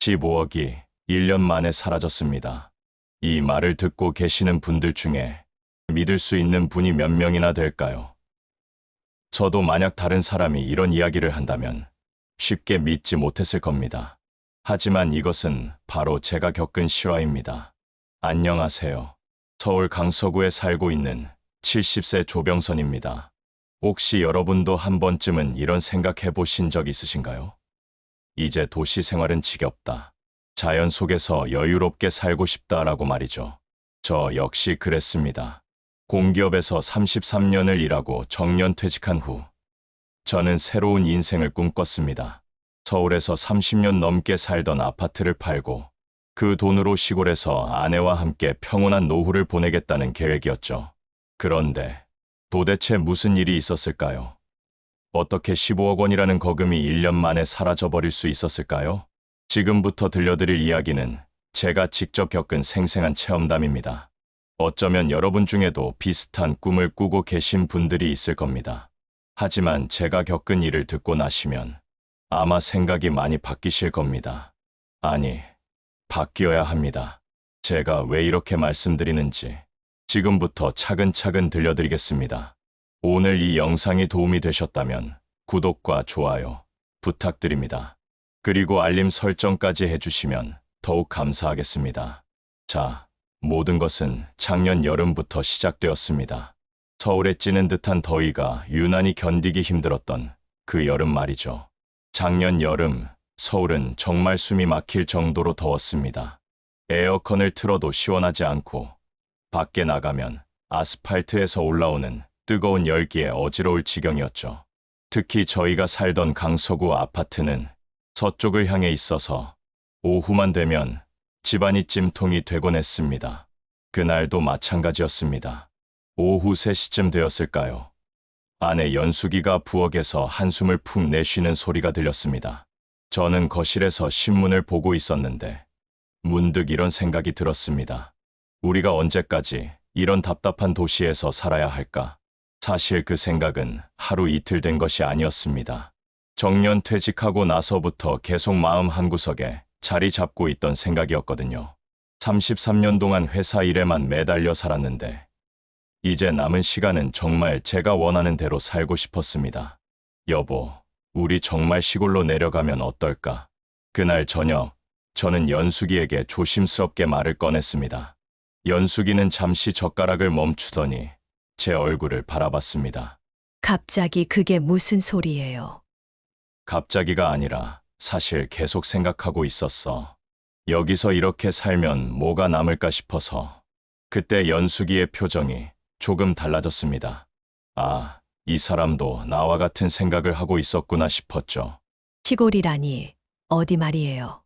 15억이 1년 만에 사라졌습니다. 이 말을 듣고 계시는 분들 중에 믿을 수 있는 분이 몇 명이나 될까요? 저도 만약 다른 사람이 이런 이야기를 한다면 쉽게 믿지 못했을 겁니다. 하지만 이것은 바로 제가 겪은 실화입니다. 안녕하세요. 서울 강서구에 살고 있는 70세 조병선입니다. 혹시 여러분도 한 번쯤은 이런 생각해 보신 적 있으신가요? 이제 도시 생활은 지겹다. 자연 속에서 여유롭게 살고 싶다라고 말이죠. 저 역시 그랬습니다. 공기업에서 33년을 일하고 정년 퇴직한 후 저는 새로운 인생을 꿈꿨습니다. 서울에서 30년 넘게 살던 아파트를 팔고 그 돈으로 시골에서 아내와 함께 평온한 노후를 보내겠다는 계획이었죠. 그런데 도대체 무슨 일이 있었을까요? 어떻게 15억 원이라는 거금이 1년 만에 사라져버릴 수 있었을까요? 지금부터 들려드릴 이야기는 제가 직접 겪은 생생한 체험담입니다. 어쩌면 여러분 중에도 비슷한 꿈을 꾸고 계신 분들이 있을 겁니다. 하지만 제가 겪은 일을 듣고 나시면 아마 생각이 많이 바뀌실 겁니다. 아니, 바뀌어야 합니다. 제가 왜 이렇게 말씀드리는지 지금부터 차근차근 들려드리겠습니다. 오늘 이 영상이 도움이 되셨다면 구독과 좋아요 부탁드립니다. 그리고 알림 설정까지 해주시면 더욱 감사하겠습니다. 자, 모든 것은 작년 여름부터 시작되었습니다. 서울에 찌는 듯한 더위가 유난히 견디기 힘들었던 그 여름 말이죠. 작년 여름, 서울은 정말 숨이 막힐 정도로 더웠습니다. 에어컨을 틀어도 시원하지 않고 밖에 나가면 아스팔트에서 올라오는 뜨거운 열기에 어지러울 지경이었죠. 특히 저희가 살던 강서구 아파트는 서쪽을 향해 있어서 오후만 되면 집안이 찜통이 되곤 했습니다. 그날도 마찬가지였습니다. 오후 3시쯤 되었을까요? 아내 연수기가 부엌에서 한숨을 푹 내쉬는 소리가 들렸습니다. 저는 거실에서 신문을 보고 있었는데 문득 이런 생각이 들었습니다. 우리가 언제까지 이런 답답한 도시에서 살아야 할까? 사실 그 생각은 하루 이틀 된 것이 아니었습니다. 정년 퇴직하고 나서부터 계속 마음 한구석에 자리 잡고 있던 생각이었거든요. 33년 동안 회사 일에만 매달려 살았는데, 이제 남은 시간은 정말 제가 원하는 대로 살고 싶었습니다. 여보, 우리 정말 시골로 내려가면 어떨까? 그날 저녁, 저는 연수기에게 조심스럽게 말을 꺼냈습니다. 연수기는 잠시 젓가락을 멈추더니 제 얼굴을 바라봤습니다. 갑자기 그게 무슨 소리예요? 갑자기가 아니라 사실 계속 생각하고 있었어. 여기서 이렇게 살면 뭐가 남을까 싶어서. 그때 연수기의 표정이 조금 달라졌습니다. 아, 이 사람도 나와 같은 생각을 하고 있었구나 싶었죠. 시골이라니 어디 말이에요?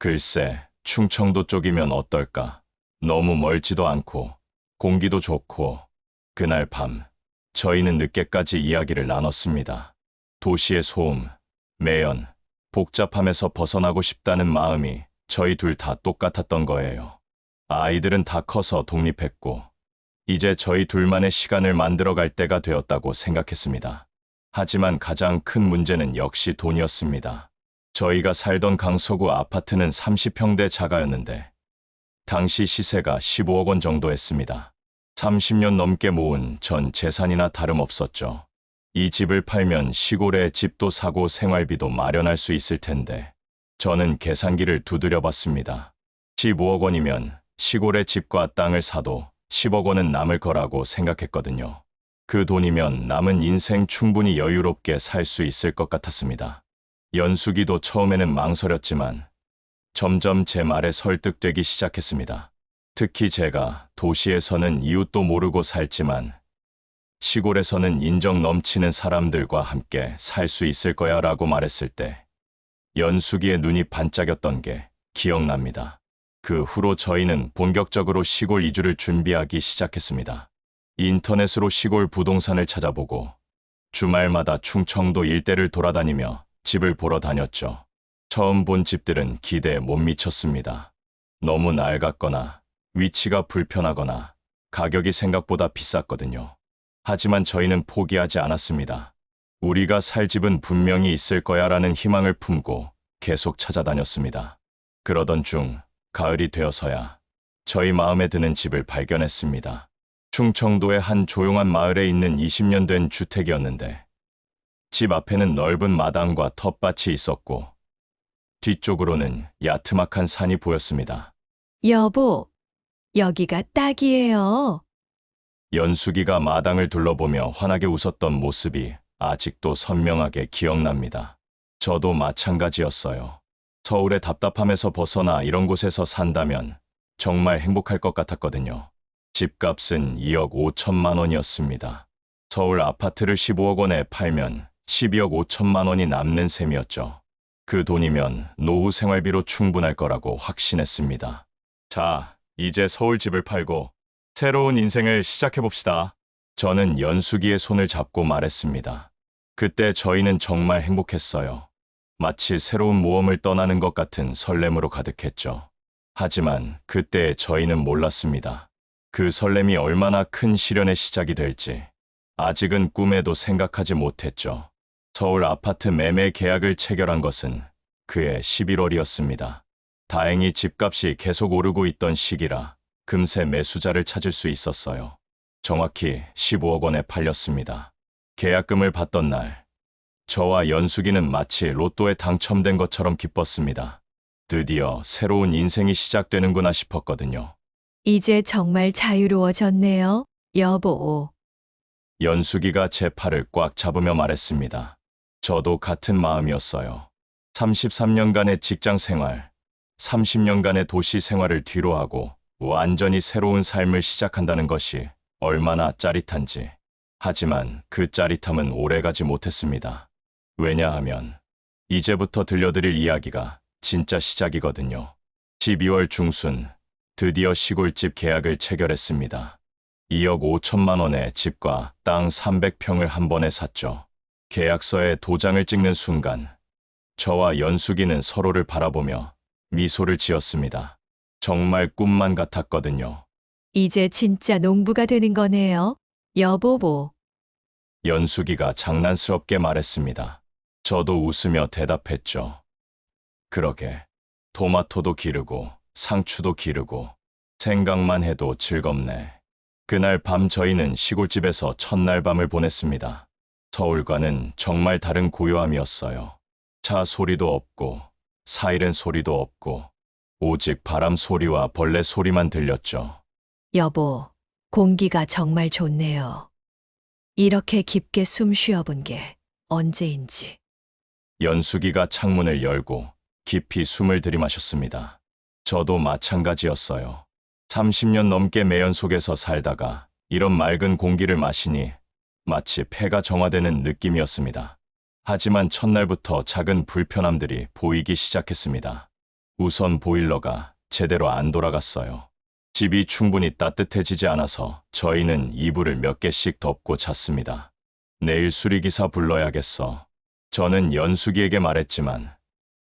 글쎄, 충청도 쪽이면 어떨까? 너무 멀지도 않고, 공기도 좋고, 그날 밤, 저희는 늦게까지 이야기를 나눴습니다. 도시의 소음, 매연, 복잡함에서 벗어나고 싶다는 마음이 저희 둘 다 똑같았던 거예요. 아이들은 다 커서 독립했고, 이제 저희 둘만의 시간을 만들어갈 때가 되었다고 생각했습니다. 하지만 가장 큰 문제는 역시 돈이었습니다. 저희가 살던 강서구 아파트는 30평대 자가였는데, 당시 시세가 15억 원 정도 했습니다. 30년 넘게 모은 전 재산이나 다름없었죠. 이 집을 팔면 시골에 집도 사고 생활비도 마련할 수 있을 텐데, 저는 계산기를 두드려 봤습니다. 15억 원이면 시골에 집과 땅을 사도 10억 원은 남을 거라고 생각했거든요. 그 돈이면 남은 인생 충분히 여유롭게 살 수 있을 것 같았습니다. 연수기도 처음에는 망설였지만 점점 제 말에 설득되기 시작했습니다. 특히 제가 도시에서는 이웃도 모르고 살지만 시골에서는 인정 넘치는 사람들과 함께 살 수 있을 거야 라고 말했을 때 연수기의 눈이 반짝였던 게 기억납니다. 그 후로 저희는 본격적으로 시골 이주를 준비하기 시작했습니다. 인터넷으로 시골 부동산을 찾아보고 주말마다 충청도 일대를 돌아다니며 집을 보러 다녔죠. 처음 본 집들은 기대에 못 미쳤습니다. 너무 낡았거나 위치가 불편하거나 가격이 생각보다 비쌌거든요. 하지만 저희는 포기하지 않았습니다. 우리가 살 집은 분명히 있을 거야 라는 희망을 품고 계속 찾아다녔습니다. 그러던 중 가을이 되어서야 저희 마음에 드는 집을 발견했습니다. 충청도의 한 조용한 마을에 있는 20년 된 주택이었는데 집 앞에는 넓은 마당과 텃밭이 있었고 뒤쪽으로는 야트막한 산이 보였습니다. 여보, 여기가 딱이에요. 연수기가 마당을 둘러보며 환하게 웃었던 모습이 아직도 선명하게 기억납니다. 저도 마찬가지였어요. 서울의 답답함에서 벗어나 이런 곳에서 산다면 정말 행복할 것 같았거든요. 집값은 2억 5천만 원이었습니다. 서울 아파트를 15억 원에 팔면 12억 5천만 원이 남는 셈이었죠. 그 돈이면 노후 생활비로 충분할 거라고 확신했습니다. 자, 이제 서울 집을 팔고 새로운 인생을 시작해봅시다. 저는 연수기의 손을 잡고 말했습니다. 그때 저희는 정말 행복했어요. 마치 새로운 모험을 떠나는 것 같은 설렘으로 가득했죠. 하지만 그때 저희는 몰랐습니다. 그 설렘이 얼마나 큰 시련의 시작이 될지 아직은 꿈에도 생각하지 못했죠. 서울 아파트 매매 계약을 체결한 것은 그해 11월이었습니다. 다행히 집값이 계속 오르고 있던 시기라 금세 매수자를 찾을 수 있었어요. 정확히 15억 원에 팔렸습니다. 계약금을 받던 날, 저와 연수기는 마치 로또에 당첨된 것처럼 기뻤습니다. 드디어 새로운 인생이 시작되는구나 싶었거든요. 이제 정말 자유로워졌네요. 여보, 연수기가 제 팔을 꽉 잡으며 말했습니다. 저도 같은 마음이었어요. 33년간의 직장 생활, 30년간의 도시 생활을 뒤로하고 완전히 새로운 삶을 시작한다는 것이 얼마나 짜릿한지. 하지만 그 짜릿함은 오래가지 못했습니다. 왜냐하면 이제부터 들려드릴 이야기가 진짜 시작이거든요. 12월 중순 드디어 시골집 계약을 체결했습니다. 2억 5천만 원의 집과 땅 300평을 한 번에 샀죠. 계약서에 도장을 찍는 순간 저와 연수기는 서로를 바라보며 미소를 지었습니다. 정말 꿈만 같았거든요. 이제 진짜 농부가 되는 거네요. 여보보, 연수기가 장난스럽게 말했습니다. 저도 웃으며 대답했죠. 그러게. 토마토도 기르고 상추도 기르고 생각만 해도 즐겁네. 그날 밤 저희는 시골집에서 첫날 밤을 보냈습니다. 서울과는 정말 다른 고요함이었어요. 차 소리도 없고 사이렌 소리도 없고 오직 바람 소리와 벌레 소리만 들렸죠. 여보, 공기가 정말 좋네요. 이렇게 깊게 숨 쉬어본 게 언제인지. 연수기가 창문을 열고 깊이 숨을 들이마셨습니다. 저도 마찬가지였어요. 30년 넘게 매연 속에서 살다가 이런 맑은 공기를 마시니 마치 폐가 정화되는 느낌이었습니다. 하지만 첫날부터 작은 불편함들이 보이기 시작했습니다. 우선 보일러가 제대로 안 돌아갔어요. 집이 충분히 따뜻해지지 않아서 저희는 이불을 몇 개씩 덮고 잤습니다. 내일 수리기사 불러야겠어. 저는 연수기에게 말했지만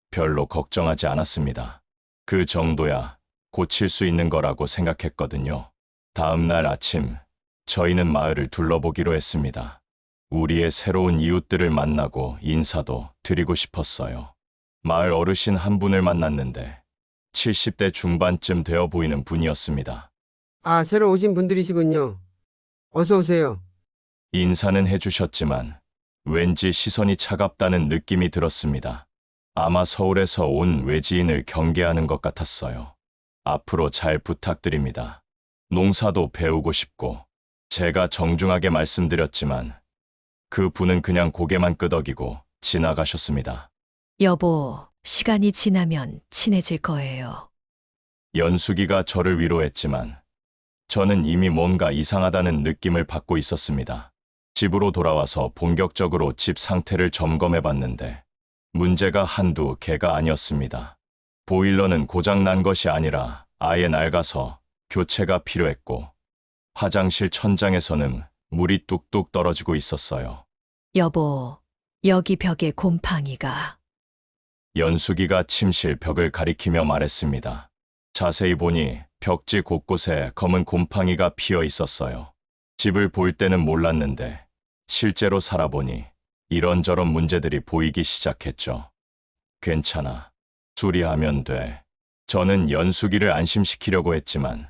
별로 걱정하지 않았습니다. 그 정도야 고칠 수 있는 거라고 생각했거든요. 다음 날 아침 저희는 마을을 둘러보기로 했습니다. 우리의 새로운 이웃들을 만나고 인사도 드리고 싶었어요. 마을 어르신 한 분을 만났는데 70대 중반쯤 되어 보이는 분이었습니다. 아, 새로 오신 분들이시군요. 어서 오세요. 인사는 해주셨지만 왠지 시선이 차갑다는 느낌이 들었습니다. 아마 서울에서 온 외지인을 경계하는 것 같았어요. 앞으로 잘 부탁드립니다. 농사도 배우고 싶고 제가 정중하게 말씀드렸지만 그 분은 그냥 고개만 끄덕이고 지나가셨습니다. 여보, 시간이 지나면 친해질 거예요. 연수기가 저를 위로했지만 저는 이미 뭔가 이상하다는 느낌을 받고 있었습니다. 집으로 돌아와서 본격적으로 집 상태를 점검해 봤는데 문제가 한두 개가 아니었습니다. 보일러는 고장 난 것이 아니라 아예 낡아서 교체가 필요했고 화장실 천장에서는 물이 뚝뚝 떨어지고 있었어요. 여보, 여기 벽에 곰팡이가. 연수기가 침실 벽을 가리키며 말했습니다. 자세히 보니 벽지 곳곳에 검은 곰팡이가 피어 있었어요. 집을 볼 때는 몰랐는데 실제로 살아보니 이런저런 문제들이 보이기 시작했죠. 괜찮아. 수리하면 돼. 저는 연수기를 안심시키려고 했지만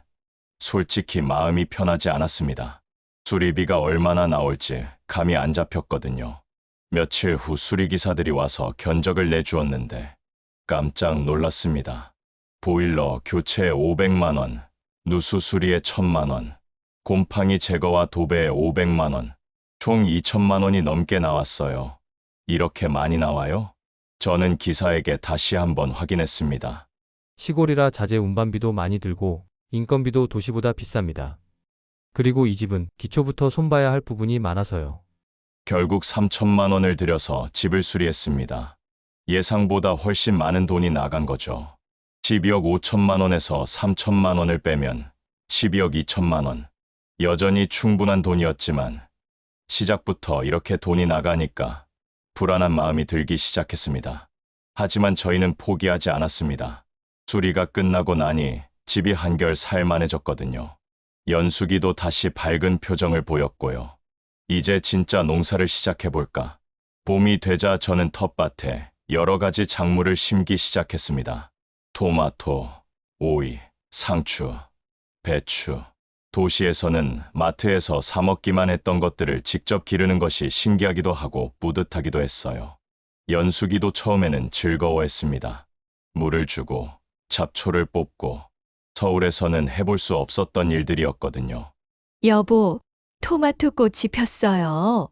솔직히 마음이 편하지 않았습니다. 수리비가 얼마나 나올지 감이 안 잡혔거든요. 며칠 후 수리기사들이 와서 견적을 내주었는데 깜짝 놀랐습니다. 보일러 교체에 500만 원, 누수 수리에 1000만 원, 곰팡이 제거와 도배에 500만 원, 총 2천만 원이 넘게 나왔어요. 이렇게 많이 나와요? 저는 기사에게 다시 한번 확인했습니다. 시골이라 자재 운반비도 많이 들고 인건비도 도시보다 비쌉니다. 그리고 이 집은 기초부터 손봐야 할 부분이 많아서요. 결국 3천만 원을 들여서 집을 수리했습니다. 예상보다 훨씬 많은 돈이 나간 거죠. 12억 5천만 원에서 3천만 원을 빼면 12억 2천만 원. 여전히 충분한 돈이었지만 시작부터 이렇게 돈이 나가니까 불안한 마음이 들기 시작했습니다. 하지만 저희는 포기하지 않았습니다. 수리가 끝나고 나니 집이 한결 살만해졌거든요. 연수기도 다시 밝은 표정을 보였고요. 이제 진짜 농사를 시작해볼까. 봄이 되자 저는 텃밭에 여러 가지 작물을 심기 시작했습니다. 토마토, 오이, 상추, 배추. 도시에서는 마트에서 사 먹기만 했던 것들을 직접 기르는 것이 신기하기도 하고 뿌듯하기도 했어요. 연수기도 처음에는 즐거워했습니다. 물을 주고 잡초를 뽑고 서울에서는 해볼 수 없었던 일들이었거든요. 여보, 토마토 꽃이 폈어요.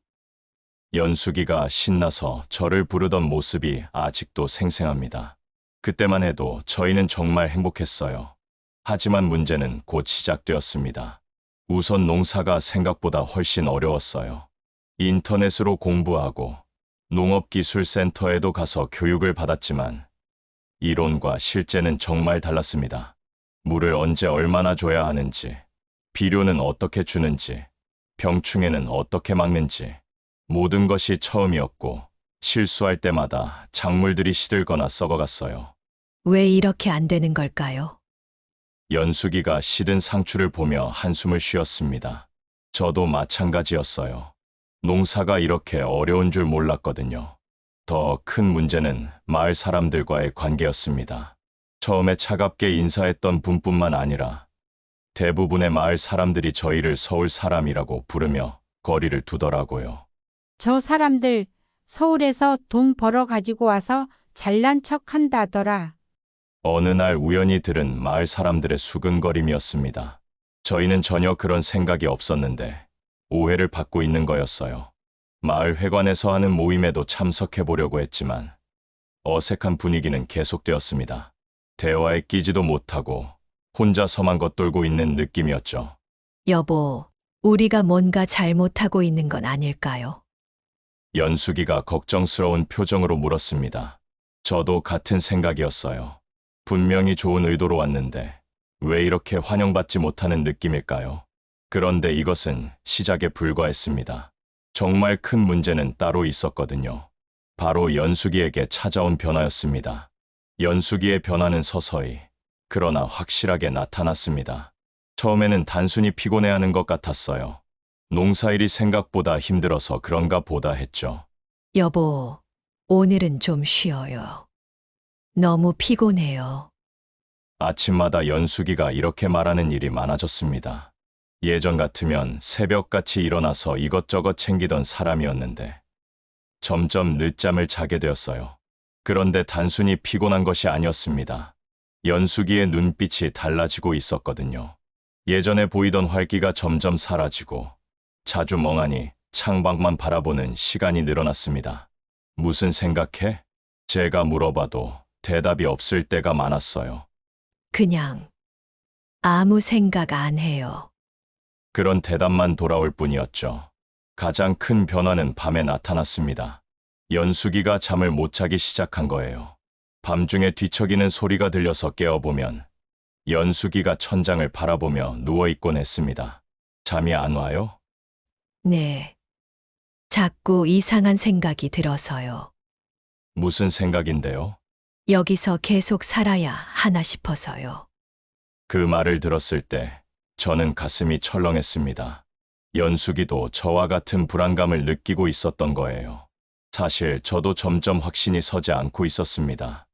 연수기가 신나서 저를 부르던 모습이 아직도 생생합니다. 그때만 해도 저희는 정말 행복했어요. 하지만 문제는 곧 시작되었습니다. 우선 농사가 생각보다 훨씬 어려웠어요. 인터넷으로 공부하고 농업기술센터에도 가서 교육을 받았지만 이론과 실제는 정말 달랐습니다. 물을 언제 얼마나 줘야 하는지, 비료는 어떻게 주는지, 병충해는 어떻게 막는지, 모든 것이 처음이었고 실수할 때마다 작물들이 시들거나 썩어갔어요. 왜 이렇게 안 되는 걸까요? 연수기가 시든 상추를 보며 한숨을 쉬었습니다. 저도 마찬가지였어요. 농사가 이렇게 어려운 줄 몰랐거든요. 더 큰 문제는 마을 사람들과의 관계였습니다. 처음에 차갑게 인사했던 분뿐만 아니라 대부분의 마을 사람들이 저희를 서울 사람이라고 부르며 거리를 두더라고요. 저 사람들 서울에서 돈 벌어 가지고 와서 잘난 척 한다더라. 어느 날 우연히 들은 마을 사람들의 수근거림이었습니다. 저희는 전혀 그런 생각이 없었는데 오해를 받고 있는 거였어요. 마을 회관에서 하는 모임에도 참석해 보려고 했지만 어색한 분위기는 계속되었습니다. 대화에 끼지도 못하고 혼자서만 겉돌고 있는 느낌이었죠. 여보, 우리가 뭔가 잘못하고 있는 건 아닐까요? 연수기가 걱정스러운 표정으로 물었습니다. 저도 같은 생각이었어요. 분명히 좋은 의도로 왔는데 왜 이렇게 환영받지 못하는 느낌일까요? 그런데 이것은 시작에 불과했습니다. 정말 큰 문제는 따로 있었거든요. 바로 연수기에게 찾아온 변화였습니다. 연수기의 변화는 서서히, 그러나 확실하게 나타났습니다. 처음에는 단순히 피곤해하는 것 같았어요. 농사일이 생각보다 힘들어서 그런가 보다 했죠. 여보, 오늘은 좀 쉬어요. 너무 피곤해요. 아침마다 연수기가 이렇게 말하는 일이 많아졌습니다. 예전 같으면 새벽같이 일어나서 이것저것 챙기던 사람이었는데 점점 늦잠을 자게 되었어요. 그런데 단순히 피곤한 것이 아니었습니다. 연수기의 눈빛이 달라지고 있었거든요. 예전에 보이던 활기가 점점 사라지고 자주 멍하니 창밖만 바라보는 시간이 늘어났습니다. 무슨 생각해? 제가 물어봐도 대답이 없을 때가 많았어요. 그냥 아무 생각 안 해요. 그런 대답만 돌아올 뿐이었죠. 가장 큰 변화는 밤에 나타났습니다. 연수기가 잠을 못 자기 시작한 거예요. 밤중에 뒤척이는 소리가 들려서 깨어보면 연수기가 천장을 바라보며 누워있곤 했습니다. 잠이 안 와요? 네. 자꾸 이상한 생각이 들어서요. 무슨 생각인데요? 여기서 계속 살아야 하나 싶어서요. 그 말을 들었을 때 저는 가슴이 철렁했습니다. 연수기도 저와 같은 불안감을 느끼고 있었던 거예요. 사실 저도 점점 확신이 서지 않고 있었습니다.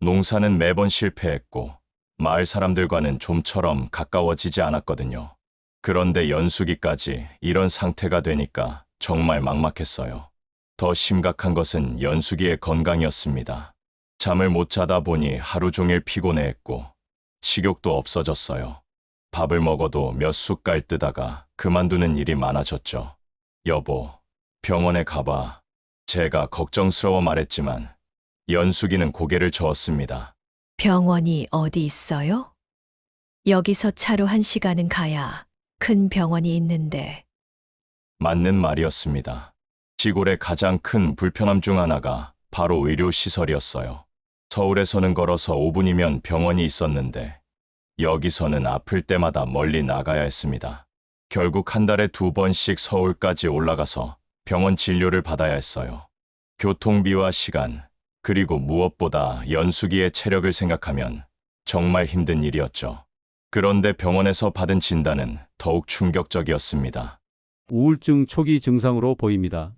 농사는 매번 실패했고 마을 사람들과는 좀처럼 가까워지지 않았거든요. 그런데 연수기까지 이런 상태가 되니까 정말 막막했어요. 더 심각한 것은 연수기의 건강이었습니다. 잠을 못 자다 보니 하루 종일 피곤해했고 식욕도 없어졌어요. 밥을 먹어도 몇 숟갈 뜨다가 그만두는 일이 많아졌죠. 여보, 병원에 가봐. 제가 걱정스러워 말했지만 연수기는 고개를 저었습니다. 병원이 어디 있어요? 여기서 차로 한 시간은 가야 큰 병원이 있는데 맞는 말이었습니다. 시골의 가장 큰 불편함 중 하나가 바로 의료시설이었어요. 서울에서는 걸어서 5분이면 병원이 있었는데 여기서는 아플 때마다 멀리 나가야 했습니다. 결국 한 달에 두 번씩 서울까지 올라가서 병원 진료를 받아야 했어요. 교통비와 시간, 그리고 무엇보다 연수기의 체력을 생각하면 정말 힘든 일이었죠. 그런데 병원에서 받은 진단은 더욱 충격적이었습니다. 우울증 초기 증상으로 보입니다.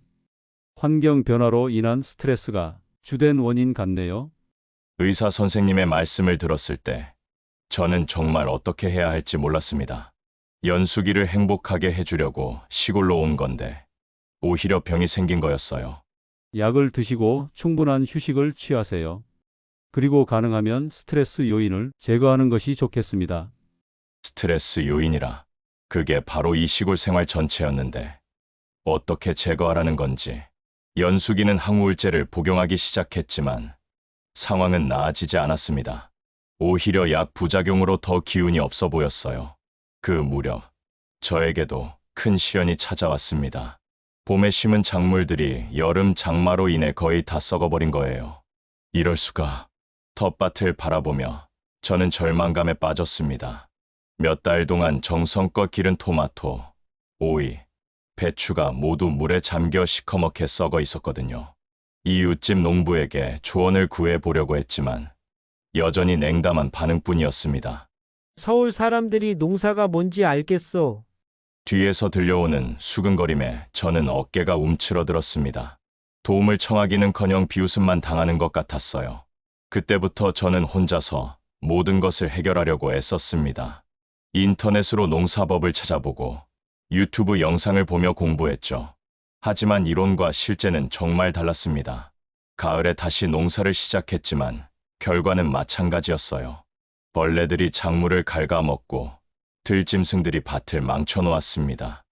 환경 변화로 인한 스트레스가 주된 원인 같네요. 의사 선생님의 말씀을 들었을 때 저는 정말 어떻게 해야 할지 몰랐습니다. 연수기를 행복하게 해주려고 시골로 온 건데 오히려 병이 생긴 거였어요. 약을 드시고 충분한 휴식을 취하세요. 그리고 가능하면 스트레스 요인을 제거하는 것이 좋겠습니다. 스트레스 요인이라 그게 바로 이 시골 생활 전체였는데 어떻게 제거하라는 건지 연수기는 항우울제를 복용하기 시작했지만 상황은 나아지지 않았습니다. 오히려 약 부작용으로 더 기운이 없어 보였어요. 그 무렵 저에게도 큰 시련이 찾아왔습니다. 봄에 심은 작물들이 여름 장마로 인해 거의 다 썩어버린 거예요. 이럴 수가. 텃밭을 바라보며 저는 절망감에 빠졌습니다. 몇 달 동안 정성껏 기른 토마토, 오이, 배추가 모두 물에 잠겨 시커멓게 썩어 있었거든요. 이웃집 농부에게 조언을 구해 보려고 했지만 여전히 냉담한 반응뿐이었습니다. 서울 사람들이 농사가 뭔지 알겠어. 뒤에서 들려오는 수근거림에 저는 어깨가 움츠러들었습니다. 도움을 청하기는커녕 비웃음만 당하는 것 같았어요. 그때부터 저는 혼자서 모든 것을 해결하려고 애썼습니다. 인터넷으로 농사법을 찾아보고 유튜브 영상을 보며 공부했죠. 하지만 이론과 실제는 정말 달랐습니다. 가을에 다시 농사를 시작했지만 결과는 마찬가지였어요. 벌레들이 작물을 갉아먹고 들짐승들이 밭을 망쳐놓았습니다.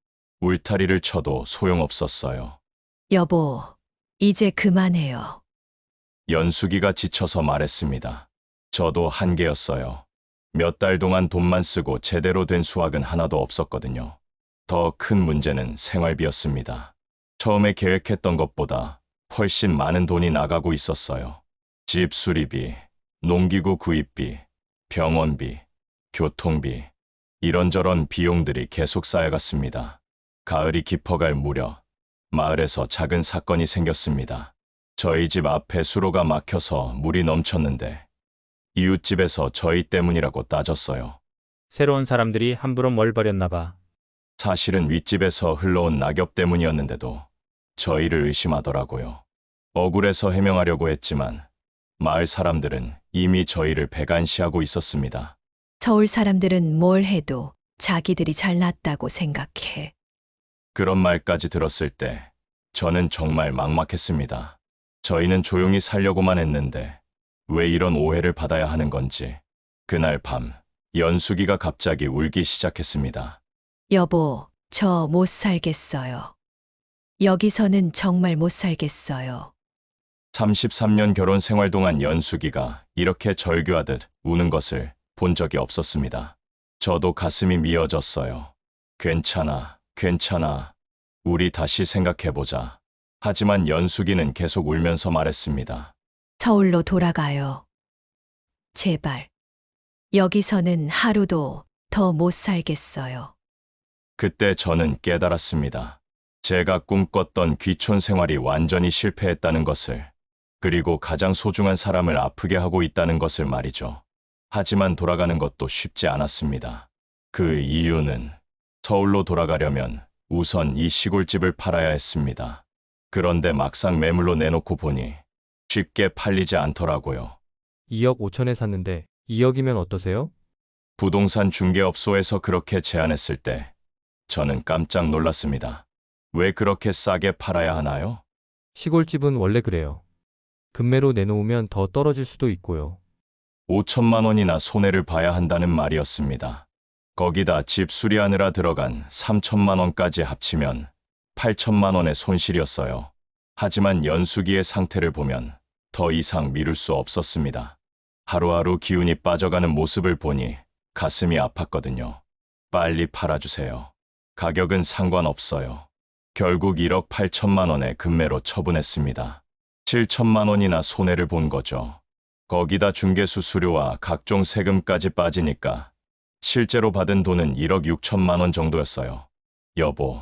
울타리를 쳐도 소용없었어요. 여보, 이제 그만해요. 연수기가 지쳐서 말했습니다. 저도 한계였어요. 몇 달 동안 돈만 쓰고 제대로 된 수확은 하나도 없었거든요. 더 큰 문제는 생활비였습니다. 처음에 계획했던 것보다 훨씬 많은 돈이 나가고 있었어요. 집 수리비, 농기구 구입비, 병원비, 교통비, 이런저런 비용들이 계속 쌓여갔습니다. 가을이 깊어갈 무렵 마을에서 작은 사건이 생겼습니다. 저희 집 앞에 수로가 막혀서 물이 넘쳤는데 이웃집에서 저희 때문이라고 따졌어요. 새로운 사람들이 함부로 뭘 버렸나 봐. 사실은 윗집에서 흘러온 낙엽 때문이었는데도 저희를 의심하더라고요. 억울해서 해명하려고 했지만 마을 사람들은 이미 저희를 배관시하고 있었습니다. 서울 사람들은 뭘 해도 자기들이 잘났다고 생각해. 그런 말까지 들었을 때 저는 정말 막막했습니다. 저희는 조용히 살려고만 했는데 왜 이런 오해를 받아야 하는 건지. 그날 밤 연수기가 갑자기 울기 시작했습니다. 여보, 저 못 살겠어요. 여기서는 정말 못 살겠어요. 33년 결혼 생활 동안 연수기가 이렇게 절규하듯 우는 것을 본 적이 없었습니다. 저도 가슴이 미어졌어요. 괜찮아, 괜찮아. 우리 다시 생각해보자. 하지만 연수기는 계속 울면서 말했습니다. 서울로 돌아가요. 제발. 여기서는 하루도 더 못 살겠어요. 그때 저는 깨달았습니다. 제가 꿈꿨던 귀촌 생활이 완전히 실패했다는 것을, 그리고 가장 소중한 사람을 아프게 하고 있다는 것을 말이죠. 하지만 돌아가는 것도 쉽지 않았습니다. 그 이유는 서울로 돌아가려면 우선 이 시골집을 팔아야 했습니다. 그런데 막상 매물로 내놓고 보니 쉽게 팔리지 않더라고요. 2억 5천에 샀는데 2억이면 어떠세요? 부동산 중개업소에서 그렇게 제안했을 때 저는 깜짝 놀랐습니다. 왜 그렇게 싸게 팔아야 하나요? 시골집은 원래 그래요. 금매로 내놓으면 더 떨어질 수도 있고요. 5천만 원이나 손해를 봐야 한다는 말이었습니다. 거기다 집 수리하느라 들어간 3천만 원까지 합치면 8천만 원의 손실이었어요. 하지만 연수기의 상태를 보면 더 이상 미룰 수 없었습니다. 하루하루 기운이 빠져가는 모습을 보니 가슴이 아팠거든요. 빨리 팔아주세요. 가격은 상관없어요. 결국 1억 8천만 원의 금매로 처분했습니다. 7천만 원이나 손해를 본 거죠. 거기다 중개 수수료와 각종 세금까지 빠지니까 실제로 받은 돈은 1억 6천만 원 정도였어요. 여보,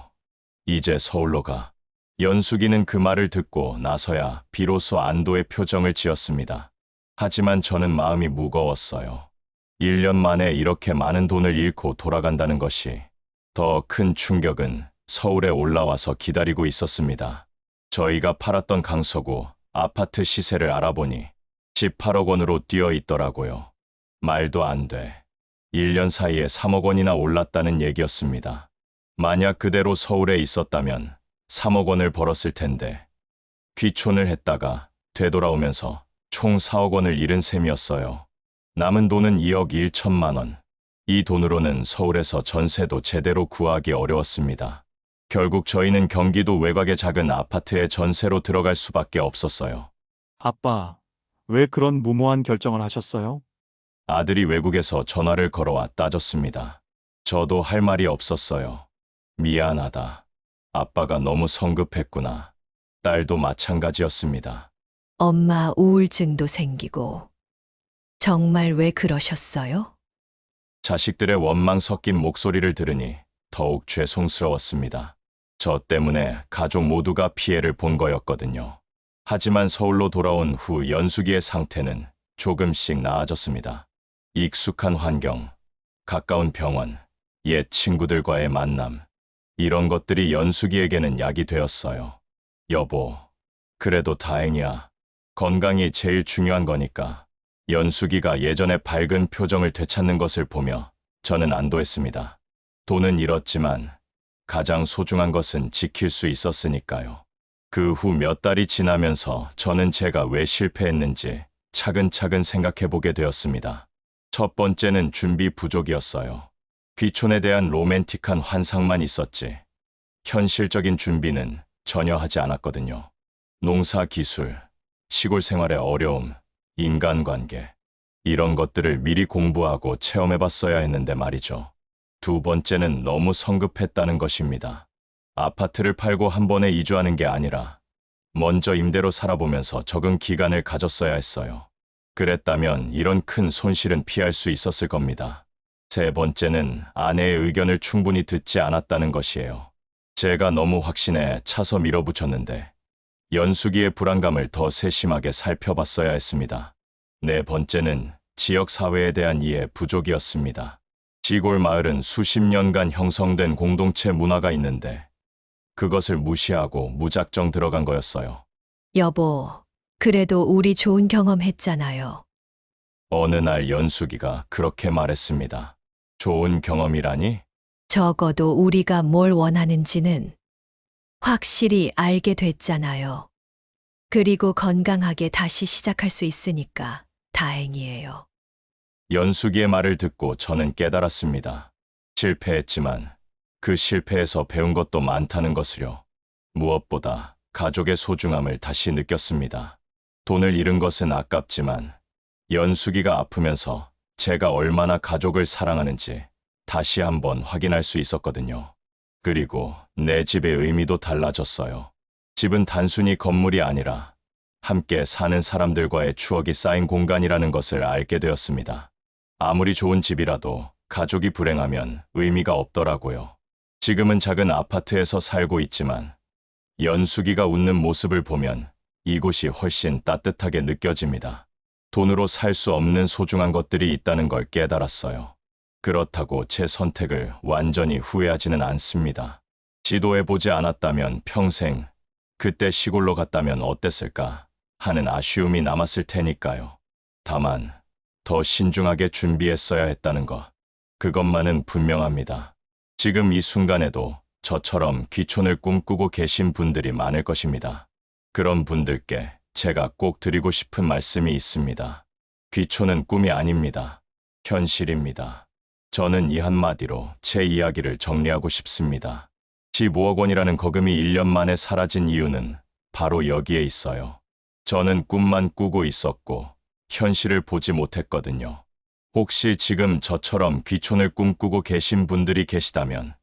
이제 서울로 가. 연숙이는 그 말을 듣고 나서야 비로소 안도의 표정을 지었습니다. 하지만 저는 마음이 무거웠어요. 1년 만에 이렇게 많은 돈을 잃고 돌아간다는 것이 더 큰 충격은 서울에 올라와서 기다리고 있었습니다. 저희가 팔았던 강서구 아파트 시세를 알아보니 18억 원으로 뛰어 있더라고요. 말도 안 돼. 1년 사이에 3억 원이나 올랐다는 얘기였습니다. 만약 그대로 서울에 있었다면 3억 원을 벌었을 텐데 귀촌을 했다가 되돌아오면서 총 4억 원을 잃은 셈이었어요. 남은 돈은 2억 1천만 원. 이 돈으로는 서울에서 전세도 제대로 구하기 어려웠습니다. 결국 저희는 경기도 외곽의 작은 아파트에 전세로 들어갈 수밖에 없었어요. 아빠, 왜 그런 무모한 결정을 하셨어요? 아들이 외국에서 전화를 걸어와 따졌습니다. 저도 할 말이 없었어요. 미안하다. 아빠가 너무 성급했구나. 딸도 마찬가지였습니다. 엄마 우울증도 생기고. 정말 왜 그러셨어요? 자식들의 원망 섞인 목소리를 들으니 더욱 죄송스러웠습니다. 저 때문에 가족 모두가 피해를 본 거였거든요. 하지만 서울로 돌아온 후 연수기의 상태는 조금씩 나아졌습니다. 익숙한 환경, 가까운 병원, 옛 친구들과의 만남, 이런 것들이 연수기에게는 약이 되었어요. 여보, 그래도 다행이야. 건강이 제일 중요한 거니까. 연수기가 예전의 밝은 표정을 되찾는 것을 보며 저는 안도했습니다. 돈은 잃었지만 가장 소중한 것은 지킬 수 있었으니까요. 그 후 몇 달이 지나면서 저는 제가 왜 실패했는지 차근차근 생각해 보게 되었습니다. 첫 번째는 준비 부족이었어요. 귀촌에 대한 로맨틱한 환상만 있었지. 현실적인 준비는 전혀 하지 않았거든요. 농사 기술, 시골 생활의 어려움, 인간관계. 이런 것들을 미리 공부하고 체험해 봤어야 했는데 말이죠. 두 번째는 너무 성급했다는 것입니다. 아파트를 팔고 한 번에 이주하는 게 아니라 먼저 임대로 살아보면서 적응 기간을 가졌어야 했어요. 그랬다면 이런 큰 손실은 피할 수 있었을 겁니다. 세 번째는 아내의 의견을 충분히 듣지 않았다는 것이에요. 제가 너무 확신에 차서 밀어붙였는데 연수기의 불안감을 더 세심하게 살펴봤어야 했습니다. 네 번째는 지역 사회에 대한 이해 부족이었습니다. 시골 마을은 수십 년간 형성된 공동체 문화가 있는데 그것을 무시하고 무작정 들어간 거였어요. 여보, 그래도 우리 좋은 경험 했잖아요. 어느 날 연수기가 그렇게 말했습니다. 좋은 경험이라니? 적어도 우리가 뭘 원하는지는 확실히 알게 됐잖아요. 그리고 건강하게 다시 시작할 수 있으니까 다행이에요. 연수기의 말을 듣고 저는 깨달았습니다. 실패했지만 그 실패에서 배운 것도 많다는 것을요. 무엇보다 가족의 소중함을 다시 느꼈습니다. 돈을 잃은 것은 아깝지만 연수기가 아프면서 제가 얼마나 가족을 사랑하는지 다시 한번 확인할 수 있었거든요. 그리고 내 집의 의미도 달라졌어요. 집은 단순히 건물이 아니라 함께 사는 사람들과의 추억이 쌓인 공간이라는 것을 알게 되었습니다. 아무리 좋은 집이라도 가족이 불행하면 의미가 없더라고요. 지금은 작은 아파트에서 살고 있지만 연수기가 웃는 모습을 보면 이곳이 훨씬 따뜻하게 느껴집니다. 돈으로 살 수 없는 소중한 것들이 있다는 걸 깨달았어요. 그렇다고 제 선택을 완전히 후회하지는 않습니다. 지도해보지 않았다면 평생 그때 시골로 갔다면 어땠을까 하는 아쉬움이 남았을 테니까요. 다만 더 신중하게 준비했어야 했다는 것. 그것만은 분명합니다. 지금 이 순간에도 저처럼 귀촌을 꿈꾸고 계신 분들이 많을 것입니다. 그런 분들께 제가 꼭 드리고 싶은 말씀이 있습니다. 귀촌은 꿈이 아닙니다. 현실입니다. 저는 이 한마디로 제 이야기를 정리하고 싶습니다. 15억 원이라는 거금이 1년 만에 사라진 이유는 바로 여기에 있어요. 저는 꿈만 꾸고 있었고 현실을 보지 못했거든요. 혹시 지금 저처럼 귀촌을 꿈꾸고 계신 분들이 계시다면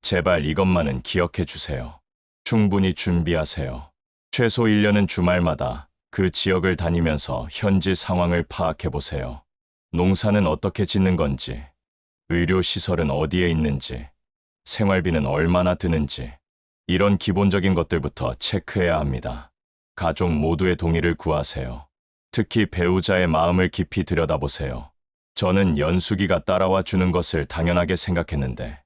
제발 이것만은 기억해 주세요. 충분히 준비하세요. 최소 1년은 주말마다 그 지역을 다니면서 현지 상황을 파악해 보세요. 농사는 어떻게 짓는 건지, 의료시설은 어디에 있는지, 생활비는 얼마나 드는지, 이런 기본적인 것들부터 체크해야 합니다. 가족 모두의 동의를 구하세요. 특히 배우자의 마음을 깊이 들여다보세요. 저는 연수기가 따라와 주는 것을 당연하게 생각했는데,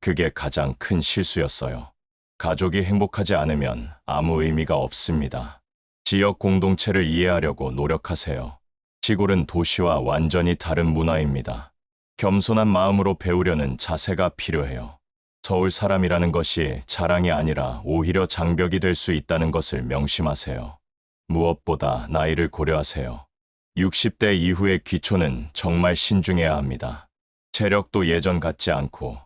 그게 가장 큰 실수였어요. 가족이 행복하지 않으면 아무 의미가 없습니다. 지역 공동체를 이해하려고 노력하세요. 시골은 도시와 완전히 다른 문화입니다. 겸손한 마음으로 배우려는 자세가 필요해요. 서울 사람이라는 것이 자랑이 아니라 오히려 장벽이 될 수 있다는 것을 명심하세요. 무엇보다 나이를 고려하세요. 60대 이후의 귀촌은 정말 신중해야 합니다. 체력도 예전 같지 않고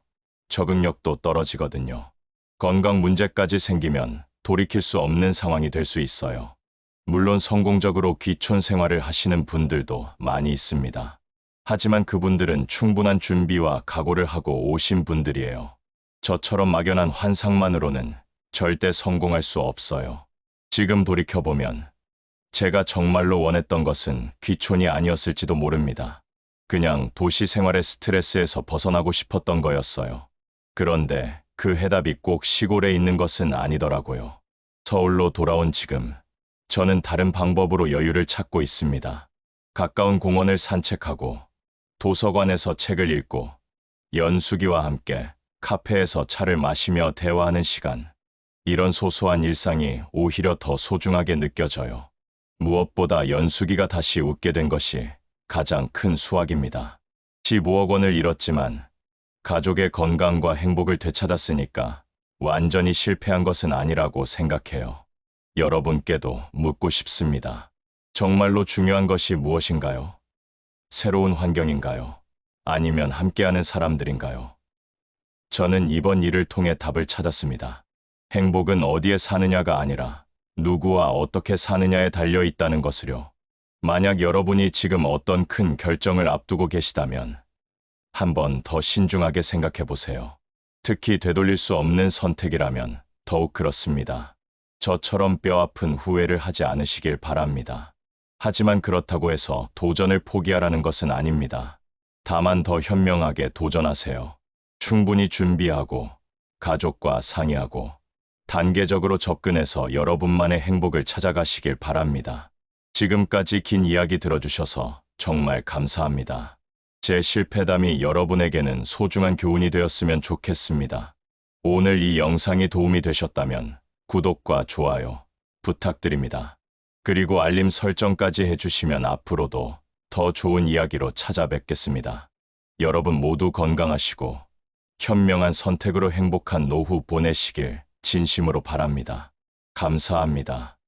적응력도 떨어지거든요. 건강 문제까지 생기면 돌이킬 수 없는 상황이 될 수 있어요. 물론 성공적으로 귀촌 생활을 하시는 분들도 많이 있습니다. 하지만 그분들은 충분한 준비와 각오를 하고 오신 분들이에요. 저처럼 막연한 환상만으로는 절대 성공할 수 없어요. 지금 돌이켜보면 제가 정말로 원했던 것은 귀촌이 아니었을지도 모릅니다. 그냥 도시 생활의 스트레스에서 벗어나고 싶었던 거였어요. 그런데 그 해답이 꼭 시골에 있는 것은 아니더라고요. 서울로 돌아온 지금, 저는 다른 방법으로 여유를 찾고 있습니다. 가까운 공원을 산책하고, 도서관에서 책을 읽고, 연수기와 함께 카페에서 차를 마시며 대화하는 시간. 이런 소소한 일상이 오히려 더 소중하게 느껴져요. 무엇보다 연수기가 다시 웃게 된 것이 가장 큰 수확입니다. 15억 원을 잃었지만 가족의 건강과 행복을 되찾았으니까 완전히 실패한 것은 아니라고 생각해요. 여러분께도 묻고 싶습니다. 정말로 중요한 것이 무엇인가요? 새로운 환경인가요? 아니면 함께하는 사람들인가요? 저는 이번 일을 통해 답을 찾았습니다. 행복은 어디에 사느냐가 아니라 누구와 어떻게 사느냐에 달려 있다는 것을요. 만약 여러분이 지금 어떤 큰 결정을 앞두고 계시다면 한번 더 신중하게 생각해 보세요. 특히 되돌릴 수 없는 선택이라면 더욱 그렇습니다. 저처럼 뼈아픈 후회를 하지 않으시길 바랍니다. 하지만 그렇다고 해서 도전을 포기하라는 것은 아닙니다. 다만 더 현명하게 도전하세요. 충분히 준비하고 가족과 상의하고 단계적으로 접근해서 여러분만의 행복을 찾아가시길 바랍니다. 지금까지 긴 이야기 들어주셔서 정말 감사합니다. 제 실패담이 여러분에게는 소중한 교훈이 되었으면 좋겠습니다. 오늘 이 영상이 도움이 되셨다면 구독과 좋아요 부탁드립니다. 그리고 알림 설정까지 해주시면 앞으로도 더 좋은 이야기로 찾아뵙겠습니다. 여러분 모두 건강하시고 현명한 선택으로 행복한 노후 보내시길 진심으로 바랍니다. 감사합니다.